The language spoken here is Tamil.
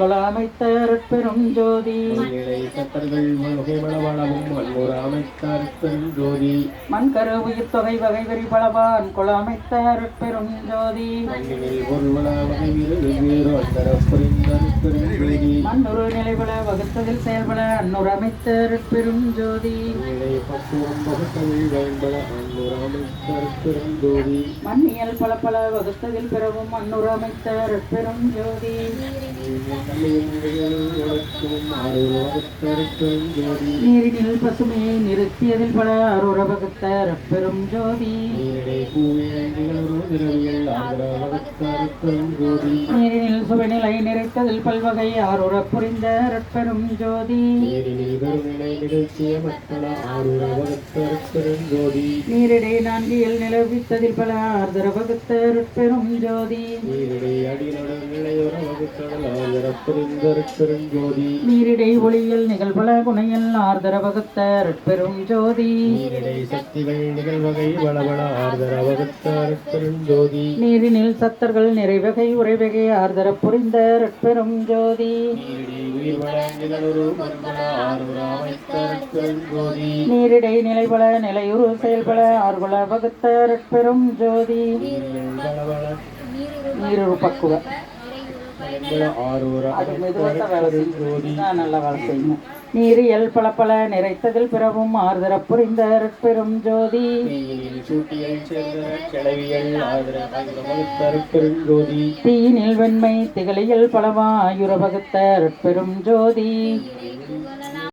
அமைத்த பெரும் ஜோதி ஜோதி. மண்கரு உயிர் தொகை வகை வெறி பலவான் கொல ஜோதி. மண்ணுரு நிலைபல வகுத்ததில் செயல்பட அன்னூர் ஜோதி. மண்ணியல் பல பல வகுத்ததில் பிறவும் அன்னூர் அமைத்த பெரும் ஜோதி நீரினில் பசுமையை நிறுத்தியதில் பல அருர பகத்தர் பெரும் ஜோதி. நீரினில் சுவநிலை நிறைத்ததில் பல்வகை ஆரூர புரிந்த ரட்பெரும் ஜோதி. நீரிடை நான்கியல் நிலவித்ததில் பல ஆர்தர பகத்தர் பெரும் ஜோதி. நீரிடை பெருஞ்சோதி நீரிடை ஒளியல் நிகழ்பல குணையல் ஆர்தர வகுத்த பெரும் ஜோதி நீரிடை சக்திகள் நிகழ்வகை வளவள ஆர்தர வகுத்தார் பெருஞ்சோதி நீரினில் சத்தர்கள் நிறைவகை உறைவகை ஆர்தர புரிந்த பெரும் ஜோதி நீரிடை நிலைபல நிலையுறு செயல்பல ஆர்வல வகுத்த பெரும் ஜோதி நீருரு பக்குவ. நீரியல் பல பல நிறைத்ததில் பிறவும் ஆர்தர புரிந்த பெரும் ஜோதி. தீயினில் வெண்மை திகழியல் பலவாயுர வகுத்த பெரும் ஜோதி.